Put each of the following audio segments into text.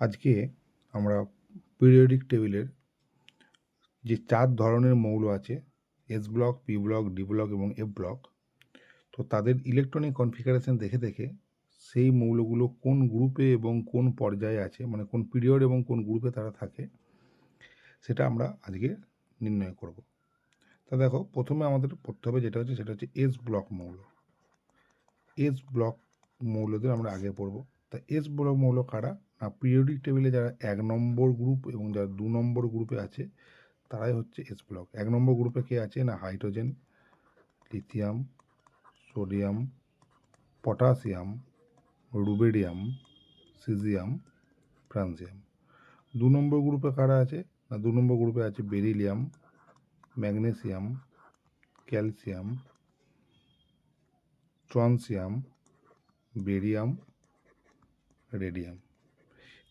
আজকে আমরা পিরিয়ডিক টেবিলের যে চার ধরনের মৌল আছে s block p block d block এবং এফ ব্লক তো তাদের ইলেকট্রনিক কনফিগারেশন দেখে দেখে সেই মৌলগুলো কোন গ্রুপে এবং কোন পর্যায়ে আছে মানে কোন পিরিয়ড এবং কোন গ্রুপে তারা থাকে, সেটা আমরা আজকে নির্ণয় করব। তা দেখো, প্রথমে আমাদের পড়তে হবে যেটা হচ্ছে, সেটা হচ্ছে এস ব্লক মৌল। এস ব্লক মৌলদের আমরা আগে পড়ব। তা এস ব্লক মৌল কারা? পিরিয়ডিক টেবিলে যারা এক নম্বর গ্রুপ এবং যারা দু নম্বর গ্রুপে আছে, তারাই হচ্ছে এস ব্লক এক নম্বর গ্রুপে কে আছে না? Hydrogen lithium sodium potassium rubidium caesium francium দু নম্বর গ্রুপে কারা আছে? না, দু নম্বর গ্রুপে আছে beryllium magnesium calcium strontium barium radium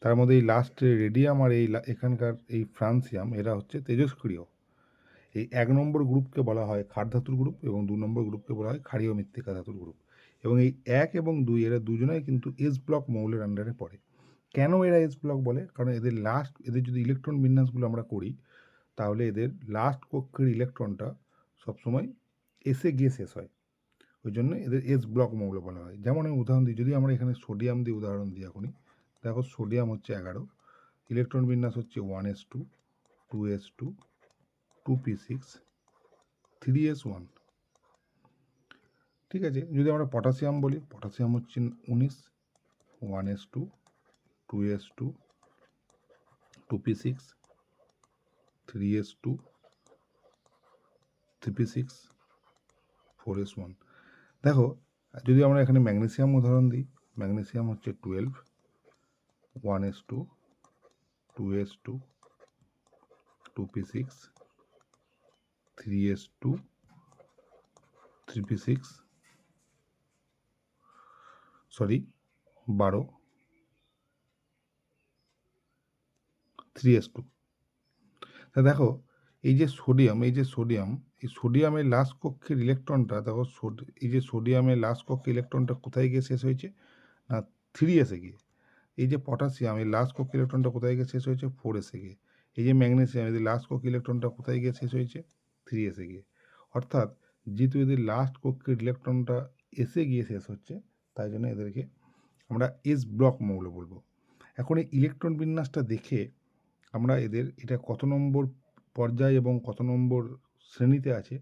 তার মধ্যে এই লাস্টে রেডিয়াম আর এই এখানকার এই ফ্রান্সিয়াম এরা হচ্ছে তেজস্ক্রিয়। এই এক নম্বর গ্রুপকে বলা হয় ক্ষার ধাতুর গ্রুপ এবং দু নম্বর গ্রুপকে বলা হয় ক্ষারীয় মৃত্তিকা ধাতুর গ্রুপ এবং এই এক এবং দুই, এরা দুজনেই কিন্তু এস ব্লক মৌলের আন্ডারে পড়ে। কেন এরা এস ব্লক বলে? কারণ এদের লাস্ট এদের যদি ইলেকট্রন বিন্যাসগুলো আমরা করি, তাহলে এদের লাস্ট কক্ষের ইলেকট্রনটা সবসময় এসে গিয়ে শেষ হয়। ওই জন্য এদের এস ব্লক মৌল বলা হয়। যেমন আমি উদাহরণ দিই, যদি আমরা এখানে সোডিয়াম দিয়ে উদাহরণ দিই এখনই দেখো সোডিয়াম হচ্ছে এগারো, ইলেকট্রন বিন্যাস হচ্ছে one s two two s two two p six three s one ঠিক আছে, যদি আমরা পটাশিয়াম বলি পটাশিয়াম হচ্ছে উনিশ one s two two s two two p six three s two three p six four s one দেখো, যদি আমরা এখানে ম্যাগনেসিয়াম উদাহরণ দিই ম্যাগনেসিয়াম হচ্ছে twelve one s two two s two two p six three s two three p six sorry বারো three S two তা দেখো, এই যে সোডিয়াম এই যে সোডিয়াম এই সোডিয়ামের লাস্ট কক্ষের ইলেকট্রনটা দেখো এই যে সোডিয়ামের লাস্ট কক্ষের ইলেকট্রনটা কোথায় গিয়ে শেষ হয়েছে? না থ্রি এসে গিয়ে। এই যে পটাশিয়াম, এই লাস্ট কক্ষের ইলেকট্রনটা কোথায় গিয়ে শেষ হয়েছে? ফোর এসে গিয়ে। এই যে ম্যাগনেসিয়াম এদের লাস্ট কক্ষের ইলেকট্রনটা কোথায় গিয়ে শেষ হয়েছে? থ্রি এসে গিয়ে। অর্থাৎ যেহেতু এদের লাস্ট কক্ষের ইলেকট্রনটা এসে গিয়ে শেষ হচ্ছে, তাই জন্য এদেরকে আমরা এস ব্লক মৌল বলব। এখন এই ইলেকট্রন বিন্যাসটা দেখে আমরা এদের, এটা কত নম্বর পর্যায় এবং কত নম্বর শ্রেণীতে আছে,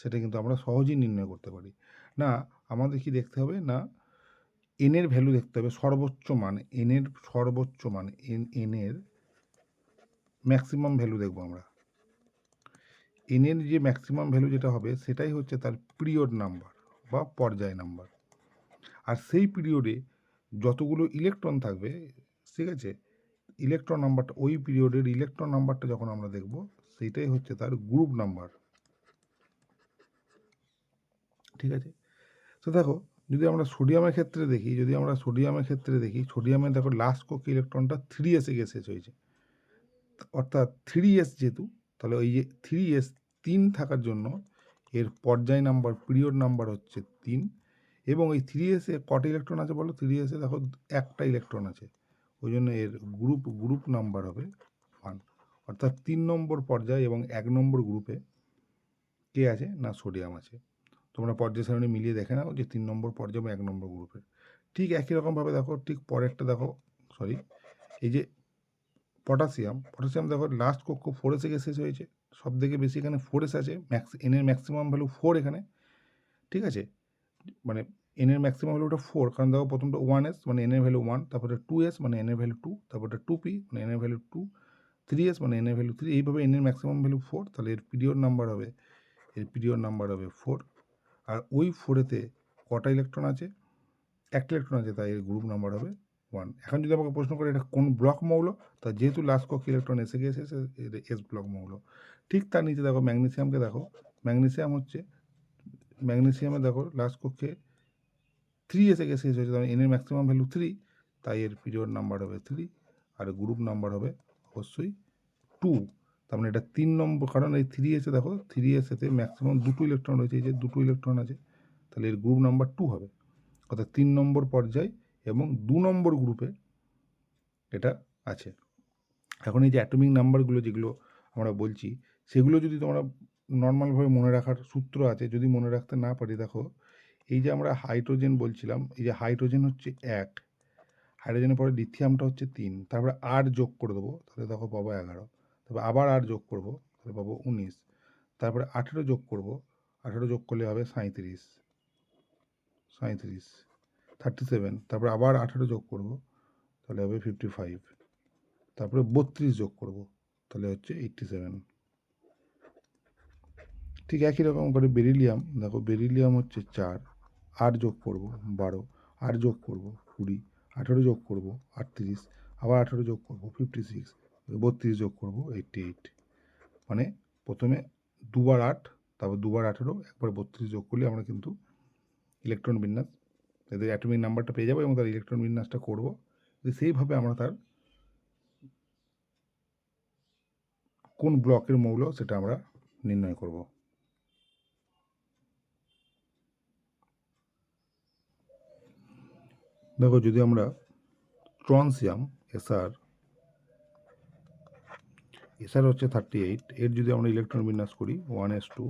সেটা কিন্তু আমরা সহজেই নির্ণয় করতে পারি। না, আমাদের কি দেখতে হবে? না এনের ভ্যালু দেখতে হবে, সর্বোচ্চ মান এনের সর্বোচ্চ মান এন এনের ম্যাক্সিমাম ভ্যালু দেখব আমরা। এনের যে ম্যাক্সিমাম ভ্যালু যেটা হবে, সেটাই হচ্ছে তার পিরিয়ড নাম্বার বা পর্যায় নাম্বার আর সেই পিরিয়ডে যতগুলো ইলেকট্রন থাকবে, ঠিক আছে? ইলেকট্রন নাম্বারটা ওই পিরিয়ডের ইলেকট্রন নাম্বারটা যখন আমরা দেখব সেইটাই হচ্ছে তার গ্রুপ নাম্বার ঠিক আছে? তো দেখো যদি আমরা সোডিয়ামের ক্ষেত্রে দেখি, যদি আমরা সোডিয়ামের ক্ষেত্রে দেখি, সোডিয়ামে দেখো লাস্ট কক্ষে ইলেকট্রনটা থ্রি এসে শেষ হয়েছে। অর্থাৎ থ্রি এস যেহেতু, তাহলে ওই যে থ্রি এস তিন থাকার জন্য এর পর্যায় নাম্বার পিরিয়ড নাম্বার হচ্ছে তিন এবং এই থ্রি এসে কটা ইলেকট্রন আছে বলো? থ্রি এসে দেখো একটা ইলেকট্রন আছে। ওই জন্য এর গ্রুপ গ্রুপ নাম্বার হবে ওয়ান অর্থাৎ তিন নম্বর পর্যায় এবং এক নম্বর গ্রুপে কে আছে? না সোডিয়াম আছে। তোমরা পর্যায় সারণী মিলিয়ে দেখে নাও যে তিন নম্বর পর্যায় এবং এক নম্বর গ্রুপের। ঠিক একই রকমভাবে দেখো, ঠিক পরেরটা দেখো সরি এই যে পটাশিয়াম পটাশিয়াম দেখো লাস্ট কক্ষ ফোর এসে গিয়ে শেষ হয়েছে। সব থেকে বেশি এখানে ফোর এস আছে ম্যাক্স এনের ম্যাক্সিমাম ভ্যালু ফোর এখানে। ঠিক আছে? মানে এনের ম্যাক্সিমাম ভ্যালুটা ফোর কারণ দেখো প্রথমটা ওয়ান এস মানে এনের ভ্যালু ওয়ান তারপরে টু এস মানে এনের ভ্যালু টু তারপরে টু পি মানে এনের ভ্যালু টু থ্রি এস মানে এনের ভ্যালু থ্রি এইভাবে এনের ম্যাক্সিমাম ভ্যালু ফোর তাহলে এর পিরিয়ড নাম্বার হবে, এর পিরিয়ড নাম্বার হবে ফোর আর ওই ফোরেতে কটা ইলেকট্রন আছে? একটা ইলেকট্রন আছে, তাই এর গ্রুপ নাম্বার হবে ওয়ান এখন যদি আমাকে প্রশ্ন করে এটা কোন ব্লক মৌল? তা যেহেতু লাস্ট কক্ষ ইলেকট্রন এসে গিয়েছে এস ব্লক মৌল। ঠিক তার নিচে দেখো ম্যাগনেসিয়ামকে দেখো। ম্যাগনেসিয়াম হচ্ছে ম্যাগনেসিয়ামে দেখো লাস্ট কক্ষে থ্রি এসে শেষ হয়েছে তাহলে এনের ম্যাক্সিমাম ভ্যালু থ্রি তাই এর পিরিয়ড নাম্বার হবে থ্রি আর গ্রুপ নাম্বার হবে অবশ্যই টু তার মানে এটা তিন নম্বর, কারণ এই থ্রি এসে দেখো থ্রি এসেতে ম্যাক্সিমাম দুটো ইলেকট্রন রয়েছে, এই যে দুটো ইলেকট্রন আছে, তাহলে এর গ্রুপ নাম্বার টু হবে। অর্থাৎ তিন নম্বর পর্যায় এবং দু নম্বর গ্রুপে এটা আছে। এখন এই যে অ্যাটমিক নাম্বারগুলো যেগুলো আমরা বলছি, সেগুলো যদি তোমরা নর্মালভাবে মনে রাখার সূত্র আছে, যদি মনে রাখতে না পারি, দেখো, এই যে আমরা হাইড্রোজেন বলছিলাম, এই যে হাইড্রোজেন হচ্ছে এক হাইড্রোজেনের পরে লিথিয়ামটা হচ্ছে তিন, তারপরে আর যোগ করে দেবো, তাহলে দেখো পাবো এগারো। তারপর আবার আর যোগ করব, তাহলে পাবো উনিশ। তারপরে আঠেরো যোগ করব, আঠেরো যোগ করলে হবে সাঁইত্রিশ। সাঁইত্রিশ থার্টি সেভেন তারপরে আবার আঠেরো যোগ করব, তাহলে হবে ফিফটি ফাইভ তারপরে বত্রিশ যোগ করব, তাহলে হচ্ছে এইট্টি সেভেন ঠিক একই রকম করে বেরিলিয়াম দেখো বেরিলিয়াম হচ্ছে চার, আট যোগ করব, বারো, আট যোগ করব কুড়ি, আঠেরো যোগ করব আটত্রিশ, আবার আঠেরো যোগ করব ফিফটি সিক্স বত্রিশ যোগ করব এইটটি এইট মানে প্রথমে দুবার আট, তারপর দুবার আঠেরো, একবার বত্রিশ যোগ করলে আমরা কিন্তু ইলেকট্রন বিন্যাস, এদের অ্যাটমিক নাম্বারটা পেয়ে যাব এবং তার ইলেকট্রন বিন্যাসটা করব। সেইভাবে আমরা তার কোন ব্লকের মৌল সেটা আমরা নির্ণয় করব। দেখো যদি আমরা strontium S R S R হচ্ছে থার্টি এইট এর যদি আমরা ইলেকট্রন বিন্যাস করি one s two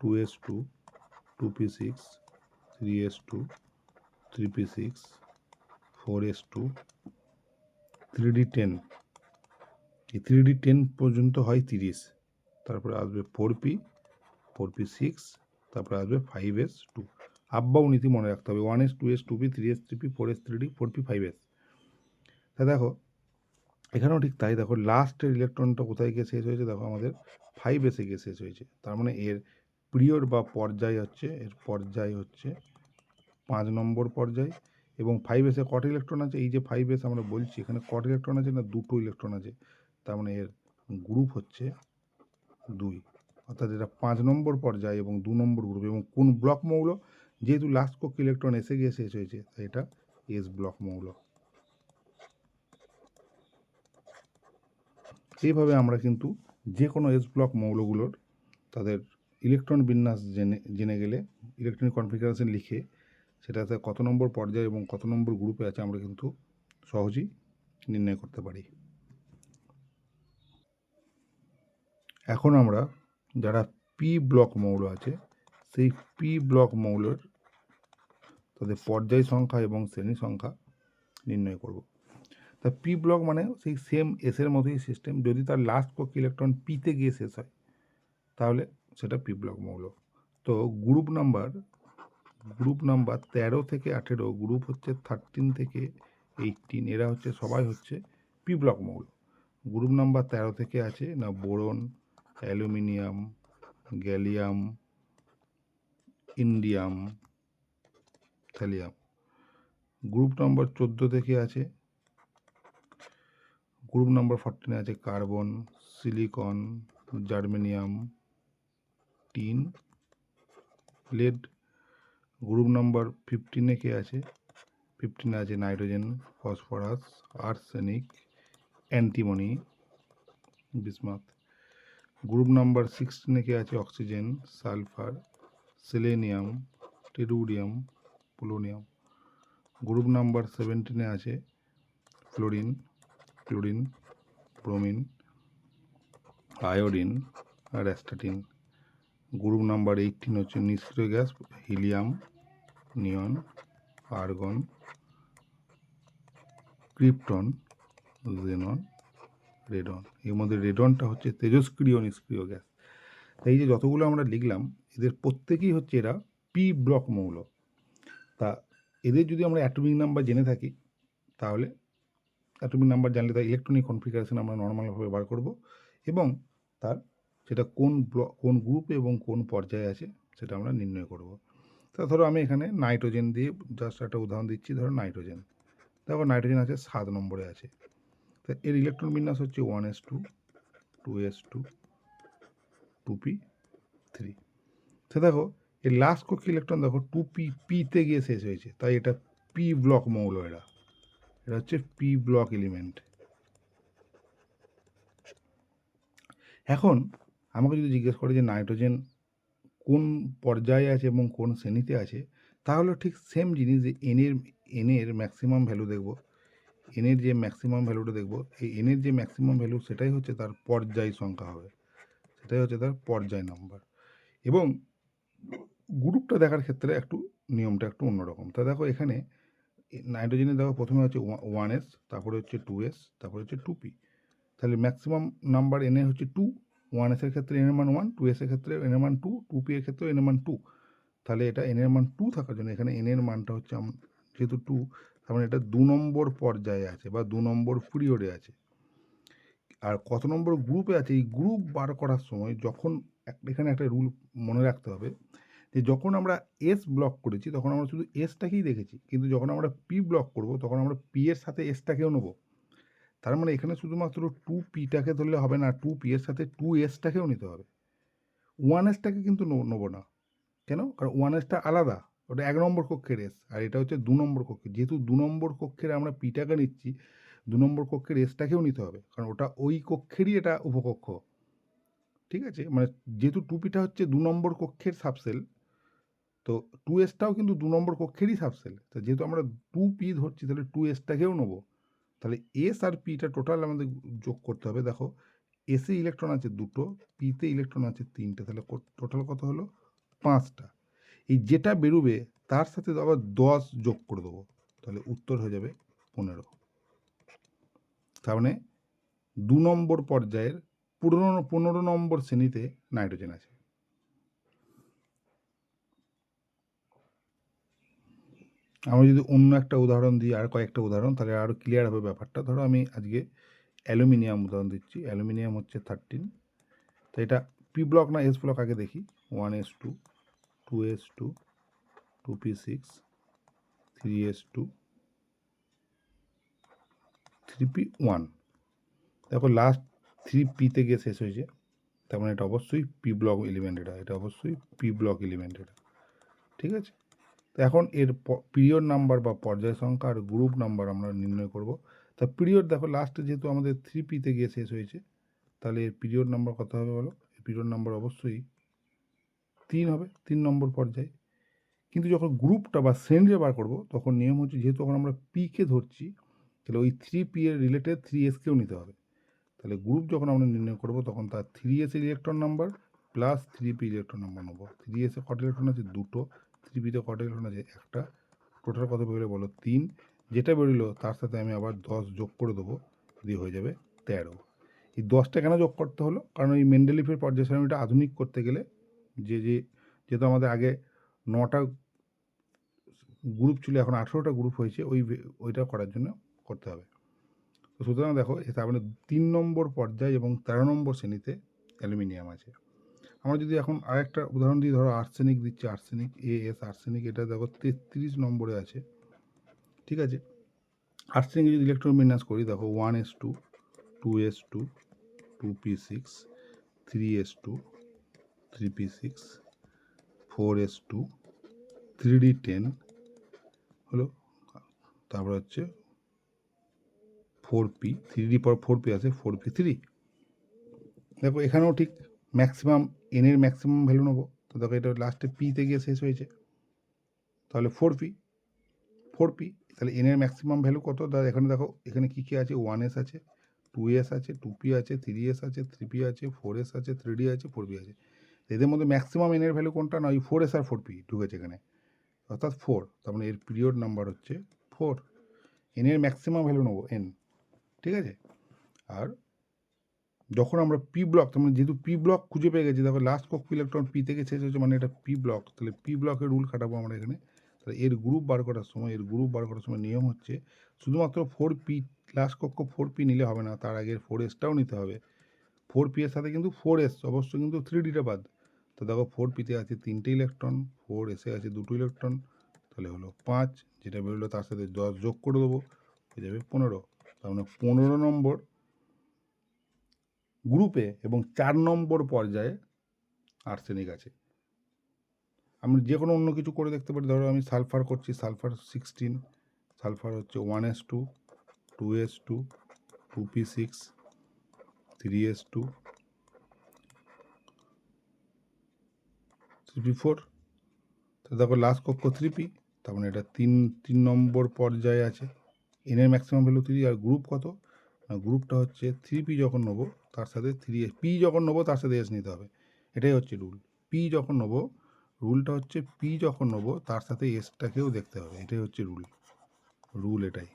two s two two p six three s two three p six four s two three d ten এই থ্রি ডি টেন পর্যন্ত হয় তিরিশ, তারপরে আসবে four p four p six তারপরে আসবে ফাইভ এস টু আপ বা নীতি মনে রাখতে হবে one s two s two p three s three p four s three d four p five s তা দেখো এখানেও ঠিক তাই। দেখো লাস্টের ইলেকট্রনটা কোথায় গিয়ে শেষ হয়েছে? দেখো আমাদের ফাইভ এসে গিয়ে শেষ হয়েছে। তার মানে এর পিরিয়ড বা পর্যায় হচ্ছে, এর পর্যায় হচ্ছে পাঁচ নম্বর পর্যায় এবং ফাইভ এসে কট ইলেকট্রন আছে? এই যে ফাইভ এস আমরা বলছি, এখানে কট ইলেকট্রন আছে না দুটো ইলেকট্রন আছে? তার মানে এর গ্রুপ হচ্ছে দুই। অর্থাৎ এটা পাঁচ নম্বর পর্যায় এবং দু নম্বর গ্রুপ এবং কোন ব্লক মৌল? যেহেতু লাস্ট কোক ইলেকট্রন এসে গিয়ে শেষ হয়েছে, তাই এটা এস ব্লক মৌল। এইভাবে আমরা কিন্তু যে কোনো এস ব্লক মৌলগুলোর তাদের ইলেকট্রন বিন্যাস জেনে জেনে গেলে ইলেকট্রনিক কনফিগারেশন লিখে সেটাতে কত নম্বর পর্যায়ে এবং কত নম্বর গ্রুপে আছে আমরা কিন্তু সহজেই নির্ণয় করতে পারি। এখন আমরা যারা পি ব্লক মৌল আছে, সেই পি ব্লক মৌলের তাদের পর্যায় সংখ্যা এবং শ্রেণি সংখ্যা নির্ণয় করব। তা পি ব্লক মানে সেই সেম এসের মতোই সিস্টেম যদি তার লাস্ট কক ইলেকট্রন পিতে গিয়ে শেষ হয়, তাহলে সেটা পি ব্লক মৌল। তো গ্রুপ নাম্বার গ্রুপ নাম্বার তেরো থেকে আঠেরো গ্রুপ হচ্ছে থার্টিন থেকে এইটিন এরা হচ্ছে, সবাই হচ্ছে পি ব্লক মৌল। গ্রুপ নাম্বার তেরো থেকে আছে, না boron, aluminium, gallium, indium, thallium. Group নম্বর চোদ্দ থেকে আছে গ্রুপ নম্বর ফোরটিনে আছে carbon silicon germanium tin lead group নম্বর ফিফটিনে কে আছে? ফিফটিনে আছে nitrogen phosphorus arsenic antimony bismuth group number সিক্সটিনে কে আছে oxygen sulphur selenium tellurium polonium group number সেভেন্টিনে আছে ফ্লোরিন ক্লোরিন ব্রোমিন আয়োডিন আর অ্যাস্টাটিন গ্রুপ নাম্বার এইটিন হচ্ছে নিষ্ক্রিয় gas helium neon argon krypton xenon radon এর মধ্যে রেডনটা হচ্ছে তেজস্ক্রিয় নিষ্ক্রিয় গ্যাস। তাই যে যতগুলো আমরা লিখলাম, এদের প্রত্যেকেই হচ্ছে এরা পি ব্লক মৌল। তা এদের যদি আমরা অ্যাটমিক নাম্বার জেনে থাকি, তাহলে অ্যাটমিক নাম্বার জানলে তার ইলেকট্রনিক কনফিগারেশন আমরা নর্মালভাবে বার করব এবং তার সেটা কোন ব্লক কোন গ্রুপে এবং কোন পর্যায়ে আছে সেটা আমরা নির্ণয় করব। তা ধরো আমি এখানে নাইট্রোজেন দিয়ে জাস্ট একটা উদাহরণ দিচ্ছি, ধরো নাইট্রোজেন তারপর নাইট্রোজেন আছে সাত নম্বরে আছে। তা এর ইলেকট্রন বিন্যাস হচ্ছে one s two two s two two p three তো দেখো, এর লাস্ট কোক ইলেকট্রন দেখো টু পি পিতে গিয়ে শেষ হয়েছে, তাই এটা পি ব্লক মৌল এরা। এটা হচ্ছে পি ব্লক এলিমেন্ট এখন আমাকে যদি জিজ্ঞেস করে যে নাইট্রোজেন কোন পর্যায়ে আছে এবং কোন শ্রেণীতে আছে, তাহলে ঠিক সেম জিনিস যে এনের এনের ম্যাক্সিমাম ভ্যালু দেখব। এনের যে ম্যাক্সিমাম ভ্যালুটা দেখব, এই এনের যে ম্যাক্সিমাম ভ্যালু সেটাই হচ্ছে তার পর্যায় সংখ্যা হবে। সেটাই হচ্ছে তার পর্যায় নাম্বার এবং গ্রুপটা দেখার ক্ষেত্রে একটু, নিয়মটা একটু অন্যরকম। তা দেখো এখানে নাইট্রোজেনে দেখো প্রথমে হচ্ছে ওয়ান এস, তারপরে হচ্ছে টু এস, তারপরে হচ্ছে টু পি। তাহলে ম্যাক্সিমাম নাম্বার এনের হচ্ছে টু, ওয়ান এসের ক্ষেত্রে এনের মান ওয়ান, টু এসের ক্ষেত্রে এনের মান টু টু পি এর ক্ষেত্রে এনের মান টু। তাহলে এটা এনের মান টু থাকার জন্য এখানে এনের মানটা হচ্ছে যেহেতু টু, তার মানে এটা দু নম্বর পর্যায়ে আছে বা দু নম্বর পিরিয়ডে আছে। আর কত নম্বর গ্রুপে আছে, এই গ্রুপ বার করার সময় যখন এখানে একটা রুল মনে রাখতে হবে যে যখন আমরা এস ব্লক করেছি, তখন আমরা শুধু এসটাকেই দেখেছি। কিন্তু যখন আমরা পি ব্লক করব, তখন আমরা পি এর সাথে এসটাকেও নেব। তার মানে এখানে শুধুমাত্র টু পিটাকে ধরলে হবে না টু পি এর সাথে টু এসটাকেও নিতে হবে। ওয়ান এসটাকে কিন্তু নেব না। কেন? কারণ ওয়ান এসটা আলাদা। ওটা এক নম্বর কক্ষের এস আর এটা হচ্ছে দু নম্বর কক্ষে যেহেতু দু নম্বর কক্ষের আমরা পিটাকে নিচ্ছি, দু নম্বর কক্ষের এসটাকেও নিতে হবে। কারণ ওটা ওই কক্ষেরই এটা উপকক্ষ। ঠিক আছে? মানে যেহেতু টুপিটা হচ্ছে দু নম্বর কক্ষের সাবসেল তো টু এসটাও কিন্তু দু নম্বর কক্ষেরই সাবসেল তো যেহেতু আমরা টু পি ধরছি, তাহলে টু এসটাকেও নেব। তাহলে এস আর পিটা টোটাল আমাদের যোগ করতে হবে। দেখো এসে ইলেকট্রন আছে দুটো পিতে ইলেকট্রন আছে তিনটে, তাহলে টোটাল কত হলো? পাঁচটা। এই যেটা বেরোবে, তার সাথে আবার দশ যোগ করে দেবো। তাহলে উত্তর হয়ে যাবে পনেরো। তার মানে দু নম্বর পর্যায়ের পনেরো পনেরো নম্বর শ্রেণীতে নাইট্রোজেন আছে। আমরা যদি অন্য একটা উদাহরণ দিই, আর কয়েকটা উদাহরণ, তাহলে আরও ক্লিয়ার হবে ব্যাপারটা। ধরো আমি আজকে অ্যালুমিনিয়াম উদাহরণ দিচ্ছি। অ্যালুমিনিয়াম হচ্ছে থার্টিন তো এটা পি ব্লক না এস ব্লক আগে দেখি। One s two two s two two p six three s two three p one দেখো লাস্ট থ্রি পিতে গিয়ে শেষ হয়েছে। তার মানে এটা অবশ্যই পি ব্লক এলিমেন্ট এটা এটা অবশ্যই পি ব্লক এলিমেন্ট এটা ঠিক আছে? তো এখন এর পিরিয়ড নাম্বার বা পর্যায় সংখ্যা আর গ্রুপ নাম্বার আমরা নির্ণয় করব। তা পিরিয়ড দেখো লাস্টে যেহেতু আমাদের থ্রি পিতে গিয়ে শেষ হয়েছে, তাহলে এর পিরিয়ড নাম্বার কত হবে বলো? পিরিয়ড নাম্বার অবশ্যই তিন হবে, তিন নম্বর পর্যায়ে। কিন্তু যখন গ্রুপটা বা শ্রেণীরে বার করব, তখন নিয়ম হচ্ছে যেহেতু এখন আমরা পিকে ধরছি, তাহলে ওই থ্রি পি এর রিলেটেড থ্রি এসকেও নিতে হবে। তাহলে গ্রুপ যখন আমরা নির্ণয় করব, তখন তার three s electron number plus three p electron number নেব। থ্রি এসে কটা ইলেকট্রন আছে? দুটো। থ্রি পিতে কটা আছে একটা টোটাল কত বেরোলো বলো? তিন। যেটা বেরোলো তার সাথে আমি আবার দশ যোগ করে দেবো, দিয়ে হয়ে যাবে তেরো। এই দশটা কেন যোগ করতে হলো? কারণ এই মেন্ডেলিফের পর্যায় সারণীটা আধুনিক করতে গেলে যে যে, যেহেতু আমাদের আগে নটা গ্রুপ ছিল, এখন আঠেরোটা গ্রুপ হয়েছে, ওই ওইটা করার জন্য করতে হবে। তো সুতরাং দেখো তার মানে তিন নম্বর পর্যায় এবং তেরো নম্বর শ্রেণীতে অ্যালুমিনিয়াম আছে। আমরা যদি এখন আরেকটা উদাহরণ দিই, ধরো আর্সেনিক দিচ্ছি আর্সেনিক এ এস আর্সেনিক এটা দেখো তেত্রিশ নম্বরে আছে, ঠিক আছে? আর্সেনিক যদি ইলেকট্রন বিন্যাস করি, দেখো one s two two s two two p six three s two three p six four s two three d ten হলো? তারপর হচ্ছে ফোর পি থ্রি ডি পর ফোর পি আছে ফোর পি থ্রি দেখো এখানেও ঠিক ম্যাক্সিমাম এনের maximum value নেব। তো দেখো এটা লাস্টে পিতে গিয়ে শেষ হয়েছে। তাহলে ফোর পি ফোর পি তাহলে এনের ম্যাক্সিমাম ভ্যালু কত? দাদা এখানে দেখো, এখানে কী কী আছে? ওয়ান এস আছে টু এস আছে টু পি আছে থ্রি এস আছে থ্রি পি আছে ফোর এস আছে থ্রি ডি আছে ফোর পি আছে। এদের মধ্যে ম্যাক্সিমাম এনের ভ্যালু কোনটা? না, ওই ফোর এস আর ফোর পি ঢুকেছে এখানে। অর্থাৎ ফোর তার মানে এর পিরিয়ড নাম্বার হচ্ছে ফোর এনের ম্যাক্সিমাম ভ্যালু নেব এন ঠিক আছে? আর যখন আমরা পি ব্লক মানে যেহেতু পি ব্লক খুঁজে পেয়ে গেছি, দেখো লাস্ট কক ইলেকট্রন পি থেকে শেষ হচ্ছে মানে এটা পি ব্লক তাহলে পি ব্লকের রুল খাটাবো আমরা এখানে। তাহলে এর গ্রুপ বার করার সময়, এর গ্রুপ বার করার সময় নিয়ম হচ্ছে শুধুমাত্র ফোর পি লাস্ট কক্ষ ফোর পি নিলে হবে না, তার আগে ফোর এসটাও নিতে হবে। ফোর পি এর সাথে কিন্তু ফোর এস অবশ্যই কিন্তু থ্রি ডিটা বাদ। তো দেখো ফোর পিতে আছে তিনটে ইলেকট্রন ফোর এসে আছে দুটো ইলেকট্রন তাহলে হলো পাঁচ, যেটা বেরোলো তার সাথে দশ যোগ করে দেবো, হয়ে যাবে পনেরো। তার মানে পনেরো নম্বর গ্রুপে এবং চার নম্বর পর্যায়ে আর্সেনিক আছে। আমি যে কোনো অন্য কিছু করে দেখতে পারি। ধরো আমি সালফার করছি সালফার সিক্সটিন সালফার হচ্ছে one s two two s two two p six three s two three p four তো দেখো লাস্ট কক্ষ থ্রি পি তার মানে এটা তিন তিন নম্বর পর্যায়ে আছে। এনের ম্যাক্সিমাম ভ্যালু থ্রি আর গ্রুপ কত? গ্রুপটা হচ্ছে থ্রি পি যখন নেব তার সাথে থ্রি এস পি যখন নেব তার সাথে এস নিতে হবে। এটাই হচ্ছে রুল পি যখন নেব রুলটা হচ্ছে পি যখন নেব, তার সাথে এসটাকেও দেখতে হবে। এটাই হচ্ছে রুল রুল এটাই।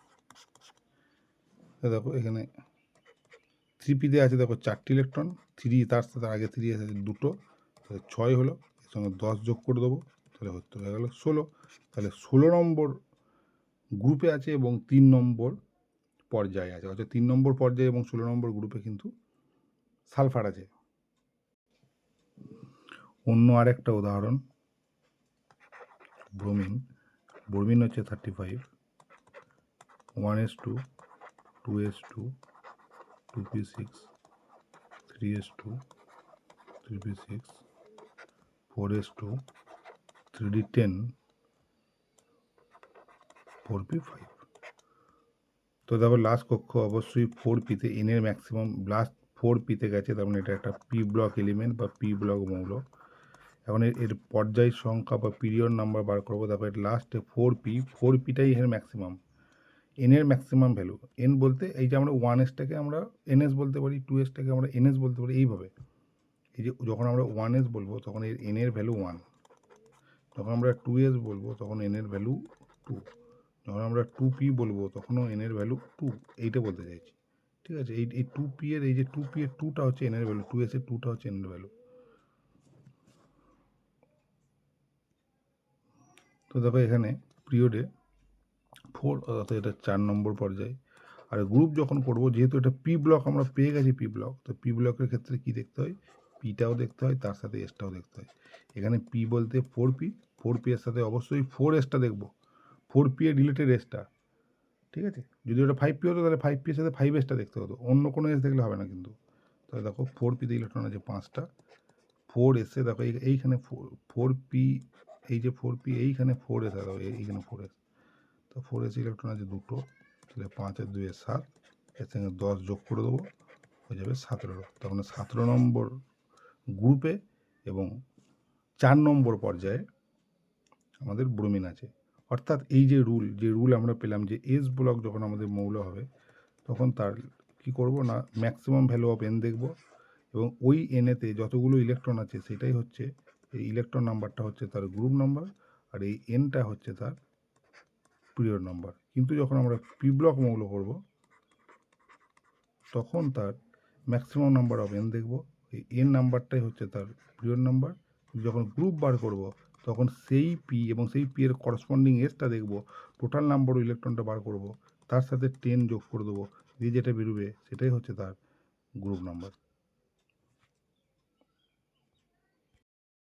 দেখো এখানে থ্রি পিতে আছে, দেখো চারটি ইলেকট্রন থ্রি তার সাথে আগে থ্রি আছে, দুটো। তাহলে ছয় হলো, এর সঙ্গে দশ যোগ করে দেবো, তাহলে হতে হয়ে গেলো ষোলো। তাহলে ষোলো নম্বর গ্রুপে আছে এবং তিন নম্বর পর্যায়ে আছে। অর্থাৎ তিন নম্বর পর্যায়ে এবং ষোলো নম্বর গ্রুপে কিন্তু সালফার আছে। অন্য আরেকটা উদাহরণ, ব্রোমিন। ব্রোমিন হচ্ছে thirty five one s two two s two two p six three s two three p six four s two three d ten four p five তো দেখো লাস্ট কক্ষ অবশ্যই ফোর পিতে এনের ম্যাক্সিমাম লাস্ট ফোর পিতে গেছে, তার মানে এটা একটা পি ব্লক এলিমেন্ট বা পি ব্লক মৌল। এখন এর পর্যায় সংখ্যা বা পিরিয়ড নাম্বার বার করব, তারপর লাস্টে ফোর পি ফোর পিটাই এর ম্যাক্সিমাম এনের ম্যাক্সিমাম ভ্যালু এন বলতে এই যে আমরা ওয়ান এসটাকে আমরা এনএস বলতে পারি টু এসটাকে আমরা এনএস বলতে পারি, এইভাবে। এই যে যখন আমরা ওয়ান এস বলব, তখন এর এনের ভ্যালু ওয়ান যখন আমরা টু এস বলব, তখন এনের ভ্যালু টু যখন আমরা টু পি বলব, তখনও এনের ভ্যালু টু এইটা বলতে চাইছি। ঠিক আছে? এই এই টু পি এর, এই যে টু পি এর টুটা হচ্ছে এনের ভ্যালু টু এস এর টুটা হচ্ছে এনের ভ্যালু তো দেখো এখানে পিরিয়ডে ফোর অর্থাৎ এটা চার নম্বর পর্যায়ে। আর গ্রুপ যখন করব, যেহেতু এটা পি ব্লক আমরা পেয়ে গেছি পি ব্লক তো পি ব্লকের ক্ষেত্রে কি দেখতে হয়? পিটাও দেখতে হয়, তার সাথে এসটাও দেখতে হয়। এখানে পি বলতে ফোর পি ফোর পি এর সাথে অবশ্যই ফোর এসটা দেখব। ফোর পি এর রিলেটেড এসটা ঠিক আছে? যদি ওটা ফাইভ পি হতো, তাহলে ফাইভ পি এর সাথে ফাইভ এসটা দেখতে হতো। অন্য কোনো এস দেখলে হবে না কিন্তু। তাহলে দেখো ফোর পিতে ইলেকট্রন আছে পাঁচটা ফোর এসে দেখো এই- এইখানে ফোর পি এই যে ফোর পি এইখানে ফোর এস এই- এইখানে ফোর এস তো ফোর এস ইলেকট্রন আছে দুটো, তাহলে পাঁচ পাঁচের দুয়ে সাত। এর সঙ্গে দশ যোগ করে দেবো, হয়ে যাবে সতেরো। তখন সতেরো নম্বর গ্রুপে এবং চার নম্বর পর্যায়ে আমাদের ব্রোমিন আছে। অর্থাৎ এই যে রুল যে রুল আমরা পেলাম যে এস ব্লক যখন আমাদের মৌল হবে, তখন তার কি করব না ম্যাক্সিমাম ভ্যালু অফ এন দেখব এবং ওই এনেতে যতগুলো ইলেকট্রন আছে, সেটাই হচ্ছে এই ইলেকট্রন নাম্বারটা হচ্ছে তার গ্রুপ নাম্বার আর এই এনটা হচ্ছে তার পিরিয়ড নাম্বার কিন্তু যখন আমরা পি ব্লক মৌল করব, তখন তার ম্যাক্সিমাম নাম্বার অফ এন দেখব। এই এন নাম্বারটাই হচ্ছে তার পিরিয়ড নাম্বার যখন গ্রুপ বার করব তখন সেই পি এবং সেই পি এর করসপন্ডিং এসটা দেখব টোটাল নাম্বার ইলেকট্রনটা বার করব, তার সাথে টেন যোগ করে দেবো, দিয়ে যেটা বেরোবে সেটাই হচ্ছে তার গ্রুপ নাম্বার